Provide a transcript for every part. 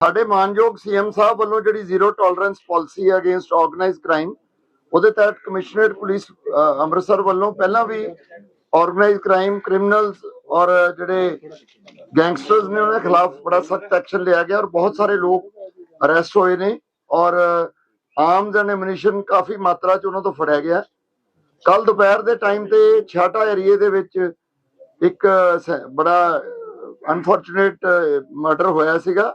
ਸਾਡੇ ਮਾਨਯੋਗ ਸੀਐਮ ਸਾਹਿਬ ਵੱਲੋਂ ਜਿਹੜੀ ਜ਼ੀਰੋ ਟੋਲਰੈਂਸ ਪਾਲਿਸੀ ਹੈ ਅਗੇਂਸਟ ਆਰਗੇਨਾਈਜ਼ਡ ਕ੍ਰਾਈਮ ਉਹਦੇ ਤਹਿਤ ਕਮਿਸ਼ਨਰੇਟ ਪੁਲਿਸ ਅੰਮ੍ਰਿਤਸਰ ਵੱਲੋਂ ਪਹਿਲਾਂ ਵੀ ਆਰਗੇਨਾਈਜ਼ਡ ਕ੍ਰਾਈਮ ਕ੍ਰਿਮੀਨਲਸ ਔਰ ਜਿਹੜੇ ਗੈਂਗਸਟਰਸ ਨੇ ਉਹਨਾਂ ਦੇ ਖਿਲਾਫ ਬੜਾ ਸਖਤ ਐਕਸ਼ਨ ਲਿਆ ਗਿਆ ਔਰ ਬਹੁਤ ਸਾਰੇ ਲੋਕ ਅਰੈਸਟ ਹੋਏ ਨੇ ਔਰ ਆਰਮਸ ਐਂਡ ਐਮੂਨੀਸ਼ਨ ਕਾਫੀ ਮਾਤਰਾ ਚ ਉਹਨਾਂ ਤੋਂ ਫੜਿਆ ਗਿਆ। ਕੱਲ ਦੁਪਹਿਰ ਦੇ ਟਾਈਮ ਤੇ ਛਾਟਾ ਏਰੀਏ ਦੇ ਵਿੱਚ ਇੱਕ ਬੜਾ ਅਨਫੋਰਚੂਨੇਟ ਮਰਡਰ ਹੋਇਆ ਸੀਗਾ।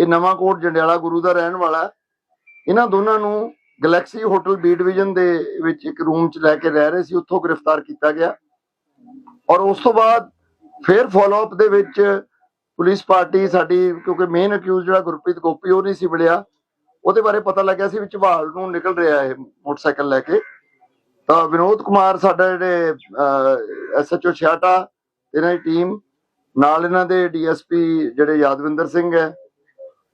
ਇਹ ਨਵਾਂ ਕੋਟ ਜੰਡਿਆਲਾ ਗੁਰੂ ਦਾ ਰਹਿਣ ਵਾਲਾ ਇਹਨਾਂ ਦੋਨਾਂ ਨੂੰ ਗੈਲੈਕਸੀ ਹੋਟਲ ਬੀ ਡਿਵੀਜ਼ਨ ਦੇ ਵਿੱਚ ਇੱਕ ਰੂਮ 'ਚ ਲੈ ਕੇ ਰਹਿ ਰਹੇ ਸੀ। ਉੱਥੋਂ ਗ੍ਰਿਫਤਾਰ ਕੀਤਾ ਗਿਆ। ਔਰ ਉਸ ਤੋਂ ਬਾਅਦ ਫਿਰ ਫਾਲੋ ਅਪ ਦੇ ਵਿੱਚ ਪੁਲਿਸ ਪਾਰਟੀ ਸਾਡੀ, ਕਿਉਂਕਿ ਮੇਨ ਅਕਿਊਜ਼ ਜਿਹੜਾ ਗੁਰਪ੍ਰੀਤ ਗੋਪੀ, ਉਹ ਨਹੀਂ ਸੀ ਮਿਲਿਆ। ਉਹਦੇ ਬਾਰੇ ਪਤਾ ਲੱਗਿਆ ਸੀ ਵੀ ਝਵਾਲ ਨੂੰ ਨਿਕਲ ਰਿਹਾ ਇਹ ਮੋਟਰਸਾਈਕਲ ਲੈ ਕੇ। ਤਾਂ ਵਿਨੋਦ ਕੁਮਾਰ ਸਾਡਾ ਜਿਹੜੇ ਐਸਐਚਓ ਛਿਆਟਾ ਇਹਨਾਂ ਦੀ ਟੀਮ ਨਾਲ ਇਹਨਾਂ ਦੇ ਡੀਐਸਪੀ ਜਿਹੜੇ ਯਾਦਵਿੰਦਰ ਸਿੰਘ ਹੈ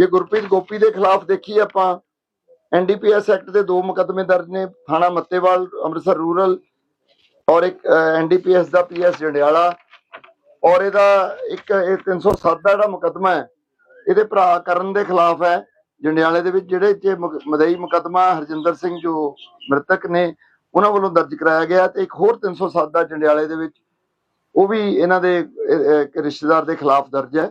ਜੇ ਗੁਰਪ੍ਰੀਤ ਗੋਪੀ ਦੇ ਖਿਲਾਫ ਦੇਖੀ ਆਪਾਂ ਐਨਡੀਪੀਐਸ ਐਕਟ ਦੇ ਦੋ ਮੁਕੱਦਮੇ ਦਰਜ ਨੇ, ਥਾਣਾ ਮੱਤੇਵਾਲ, ਅੰਮ੍ਰਿਤਸਰ ਰੂਰਲ ਔਰ ਇੱਕ ਐਨਡੀਪੀਐਸ ਦਾ ਪੀਐਸ ਜੰਡਿਆਲਾ ਔਰ ਇਹਦਾ ਇੱਕ, ਇਹ 307 ਦਾ ਜਿਹੜਾ ਮੁਕੱਦਮਾ ਹੈ, ਇਹਦੇ ਭਰਾ ਕਰਨ ਦੇ ਖਿਲਾਫ ਹੈ। ਜੰਡਿਆਲੇ ਦੇ ਵਿੱਚ ਜਿਹੜੇ ਚ ਮਦਈ ਮੁਕੱਦਮਾ, ਹਰਜਿੰਦਰ ਸਿੰਘ ਜੋ ਮ੍ਰਿਤਕ ਨੇ, ਉਹਨਾਂ ਵੱਲੋਂ ਦਰਜ ਕਰਾਇਆ ਗਿਆ ਤੇ ਇੱਕ ਹੋਰ 307 ਦਾ ਜੰਡਿਆਲੇ ਦੇ ਵਿੱਚ ਉਹ ਵੀ ਇਹਨਾਂ ਦੇ ਰਿਸ਼ਤੇਦਾਰ ਦੇ ਖਿਲਾਫ ਦਰਜ ਹੈ।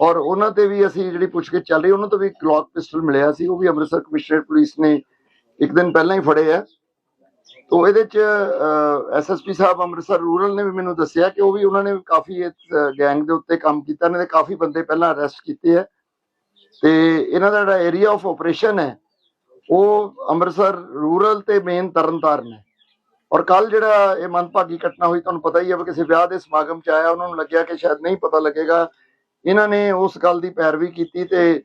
ਔਰ ਉਹਨਾਂ ਤੇ ਵੀ ਅਸੀਂ ਜਿਹੜੀ ਪੁੱਛਗਿੱਛ ਚੱਲ ਰਹੀ, ਉਹਨਾਂ ਤੋਂ ਵੀ ਗਲੌਕ ਪਿਸਟਲ ਮਿਲਿਆ ਸੀ, ਉਹ ਵੀ ਅੰਮ੍ਰਿਤਸਰ ਕਮਿਸ਼ਨਰੇਟ ਪੁਲਿਸ ਨੇ ਇੱਕ ਦਿਨ ਪਹਿਲਾਂ ਹੀ ਫੜੇ ਆ। ਤੋ ਇਹਦੇ ਚ ਐਸਐਸਪੀ ਸਾਹਿਬ ਅੰਮ੍ਰਿਤਸਰ ਰੂਰਲ ਨੇ ਵੀ ਮੈਨੂੰ ਦੱਸਿਆ ਕਿ ਉਹ ਵੀ ਉਹਨਾਂ ਨੇ ਕਾਫੀ ਗੈਂਗ ਦੇ ਉੱਤੇ ਕੰਮ ਕੀਤਾ ਨੇ ਤੇ ਕਾਫੀ ਬੰਦੇ ਪਹਿਲਾਂ ਅਰੈਸਟ ਕੀਤੇ ਆ। ਤੇ ਇਹਨਾਂ ਦਾ ਜਿਹੜਾ ਏਰੀਆ ਆਫ ਆਪਰੇਸ਼ਨ ਹੈ, ਉਹ ਅੰਮ੍ਰਿਤਸਰ ਰੂਰਲ ਤੇ ਮੇਨ ਤਰਨਤਾਰਨ ਹੈ। ਔਰ ਕੱਲ ਜਿਹੜਾ ਇਹ ਮੰਦਭਾਗੀ ਘਟਨਾ ਹੋਈ, ਤੁਹਾਨੂੰ ਪਤਾ ਹੀ ਹੈ ਵੀ ਕਿਸੇ ਵਿਆਹ ਦੇ ਸਮਾਗਮ ਚ ਆਇਆ, ਉਹਨਾਂ ਨੂੰ ਲੱਗਿਆ ਕਿ ਸ਼ਾਇਦ ਨਹੀਂ ਪਤਾ ਲੱਗੇਗਾ ਇਹਨਾਂ ਨੇ ਉਸ ਗੱਲ ਦੀ ਪੈਰਵੀ ਕੀਤੀ ਤੇ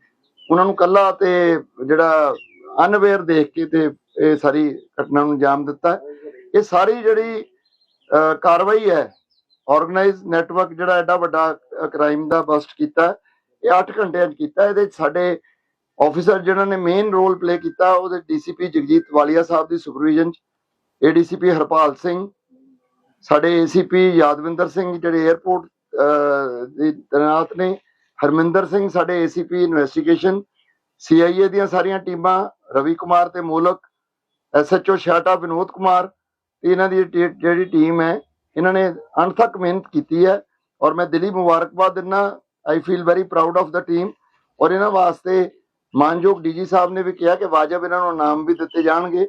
ਉਹਨਾਂ ਨੂੰ ਕੱਲਾ ਤੇ ਜਿਹੜਾ ਅਨਵੇਅਰ ਦੇਖ ਕੇ ਤੇ ਇਹ ਸਾਰੀ ਘਟਨਾ ਨੂੰ ਅੰਜਾਮ ਦਿੱਤਾ। ਇਹ ਸਾਰੀ ਜਿਹੜੀ ਕਾਰਵਾਈ ਹੈ ਆਰਗੇਨਾਈਜ਼ ਨੈਟਵਰਕ ਜਿਹੜਾ ਐਡਾ ਵੱਡਾ ਕ੍ਰਾਈਮ ਦਾ ਬਸਟ ਕੀਤਾ, ਇਹ 8 ਘੰਟਿਆਂ 'ਚ ਕੀਤਾ। ਇਹਦੇ 'ਚ ਸਾਡੇ ਆਫੀਸਰ ਜਿਨ੍ਹਾਂ ਨੇ ਮੇਨ ਰੋਲ ਪਲੇ ਕੀਤਾ, ਉਹਦੇ ਡੀਸੀਪੀ ਜਗਜੀਤ ਵਾਲੀਆ ਸਾਹਿਬ ਦੀ ਸੁਪਰਵਿਜ਼ਨ 'ਚ ਏਡੀਸੀਪੀ ਹਰਪਾਲ ਸਿੰਘ, ਸਾਡੇ ਏਸੀਪੀ ਯਾਦਵਿੰਦਰ ਸਿੰਘ ਜਿਹੜੇ 에ਅਰਪੋਰਟ ਤੈਨਾਤ ਨੇ। ਹਰਮਿੰਦਰ ਸਿੰਘ ਸਾਡੇ ਏਸੀਪੀ ਇਨਵੈਸਟੀਗੇਸ਼ਨ ਸੀਆਈਏ ਦੀਆਂ ਸਾਰੀਆਂ ਟੀਮਾਂ, ਰਵੀ ਕੁਮਾਰ ਤੇ ਮੋਲਕ ਐਸਐਚਓ ਸ਼ਾਟਾ ਵਿਨੋਦ ਕੁਮਾਰ, ਤੇ ਇਹਨਾਂ ਦੀ ਜਿਹੜੀ ਟੀਮ ਹੈ, ਇਹਨਾਂ ਨੇ ਅਣਥੱਕ ਮਿਹਨਤ ਕੀਤੀ ਹੈ। ਔਰ ਮੈਂ ਦਿਲੀ ਮੁਬਾਰਕਬਾਦ ਦਿੰਦਾ I feel very proud of the team ਔਰ ਇਹਨਾਂ ਵਾਸਤੇ ਮਾਨਯੋਗ ਡੀਜੀ ਸਾਹਿਬ ਨੇ ਵੀ ਕਿਹਾ ਕਿ ਵਾਜਬ ਇਹਨਾਂ ਨੂੰ ਨਾਮ ਵੀ ਦਿੱਤੇ ਜਾਣਗੇ।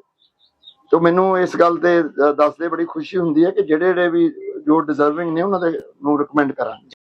ਤੋ ਮੈਨੂੰ ਇਸ ਗੱਲ ਤੇ ਦੱਸਦੇ ਬੜੀ ਖੁਸ਼ੀ ਹੁੰਦੀ ਹੈ ਕਿ ਜਿਹੜੇ ਜਿਹੜੇ ਵੀ ਜੋ ਡਿਜ਼ਰਵਿੰਗ ਨੇ ਉਹਨਾਂ ਦੇ ਨੂੰ ਰეკਮੈਂਡ ਕਰਾਂਗੇ।